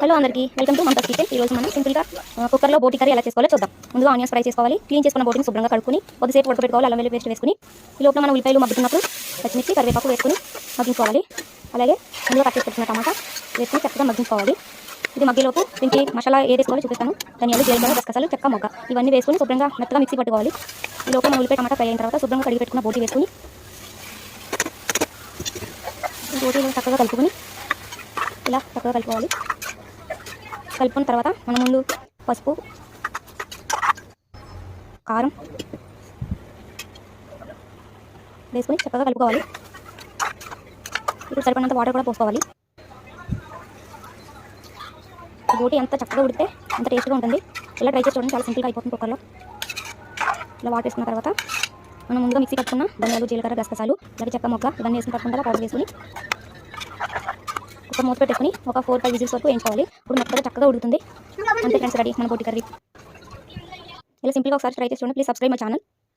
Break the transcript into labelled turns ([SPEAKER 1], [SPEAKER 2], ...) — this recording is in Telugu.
[SPEAKER 1] హలో అందరికీ వెల్కమ్ టు మంతస్ కిచెన్. ఈ రోజు మనం సింపుల్గా కుక్కర్లో బోటి కర్రీ ఎలా చేసుకోవాలో చూద్దాం. ముందుగా ఆనియన్స్ ఫ్రై చేసుకోవాలి. క్లీన్ చేసుకున్న బోటిని శుభ్రంగా కడుక్కుని కొద్దిసేపు ఉడకబెట్టుకోవాలి. అల్లం వెల్లుల్లి పేస్ట్ వేసుకుని ఈ లోపల మనం ఉల్లిపాయలు మగ్గుతున్నప్పుడు పచ్చిమిర్చి కరివేపాకు వేసుకుని మగ్గించుకోవాలి. అలాగే ముందుగా కట్ చేసుకున్న టమాటా వేసుకుని చక్కగా మగ్గించుకోవాలి. ఇది మగ్గిలోపు దీనికి మసాలా ఏది వేసుకోవాలో చూపిస్తాను. ధనియాలు జీలకర్ర గసగసాలు చెక్క మొగ్గ. ఇవన్నీ వేసుకుని శుభ్రంగా మెత్తగా మిక్సీ పట్టుకోవాలి. ఈ లోపల మనం ఉల్లిపాయ టమాటా ఫ్రై అయిన తర్వాత శుభ్రంగా కడిగి పెట్టుకున్న బోటి వేసుకుని ఈ బోటీలో చక్కగా కలుపుకొని ఇలా చక్కగా కలుపుకోవాలి. కలుపుకున్న తర్వాత మనం ముందు పసుపు కారం వేసుకొని చక్కగా కలుపుకోవాలి. ఇప్పుడు సరిపడినంత వాటర్ కూడా పోసుకోవాలి. ఈ బోటి ఎంత చక్కగా ఉడితే అంత టేస్ట్గా ఉంటుంది. ఇలా ట్రై చేసి చూడండి చాలా సింపుల్గా అయిపోతుంది కుక్కర్లో ఇలా వాటర్ వేసుకున్న తర్వాత మనం ముందుగా మిక్సీ పట్టుకున్న ధనియాలు జీలకర్ర గసగసాలు అలాగే చెక్క మొక్క ఇవన్నీ వేసుకుని పట్టుకుంటారా పౌడర్ వేసుకుని ఒక మూత పెట్టేసుకుని ఒక ఫోర్ ఫైవ్ విజిల్స్ వరకు వేయించుకోవాలి. ఇప్పుడు మొత్తం చక్కగా ఉడుకుతుంది. అంతే ఫ్రెండ్స్ రెడీ. మన బోటి కర్రీ. ఇలా సింపుల్గా ఒకసారి ట్రై చేసి చూడండి. Please subscribe my channel